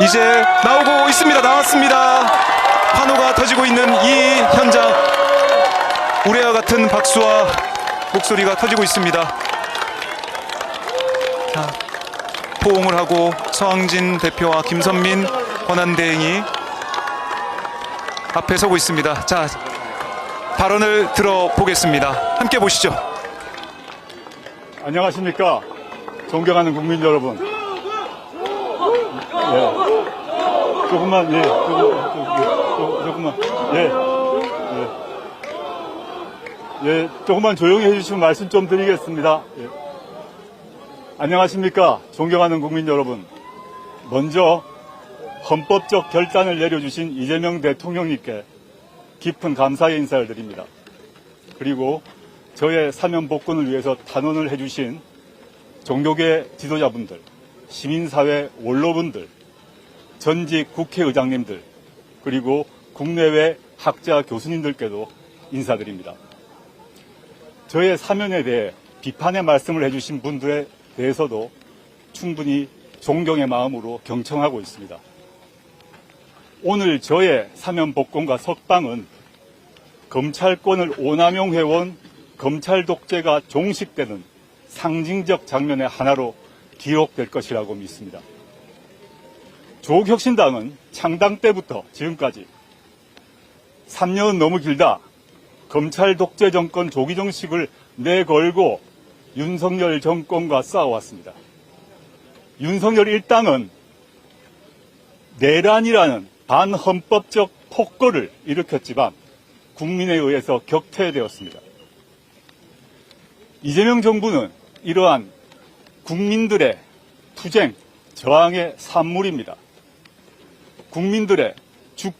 이제 나오고 있습니다. 나왔습니다. 환호가 터지고 있는 이 현장. 우레와 같은 박수와 목소리가 터지고 있습니다. 자, 포옹을 하고 서항진 대표와 김선민 권한대행이 앞에 서고 있습니다. 자, 발언을 들어보겠습니다. 함께 보시죠. 안녕하십니까. 존경하는 국민 여러분. 예. 조금만, 예. 조금, 조금 만. 예. 예. 예. 조금만 조용히 해주시면 말씀 좀 드리겠습니다. 예. 안녕하십니까. 존경하는 국민 여러분. 먼저 헌법적 결단을 내려주신 이재명 대통령님께 깊은 감사의 인사를 드립니다. 그리고 저의 사면 복권을 위해서 탄원을 해주신 종교계 지도자분들, 시민사회 원로분들, 전직 국회의장님들, 그리고 국내외 학자 교수님들께도 인사드립니다. 저의 사면에 대해 비판의 말씀을 해주신 분들에 대해서도 충분히 존경의 마음으로 경청하고 있습니다. 오늘 저의 사면 복권과 석방은 검찰권을 오남용해온 검찰 독재가 종식되는 상징적 장면의 하나로 기록될 것이라고 믿습니다. 조국혁신당은 창당 때부터 지금까지 3년은 너무 길다. 검찰 독재 정권 조기 정식을 내걸고 윤석열 정권과 싸워왔습니다. 윤석열 일당은 내란이라는 반헌법적 폭거를 일으켰지만 국민에 의해서 격퇴되었습니다. 이재명 정부는 이러한 국민들의 투쟁, 저항의 산물입니다. 국민들의 주권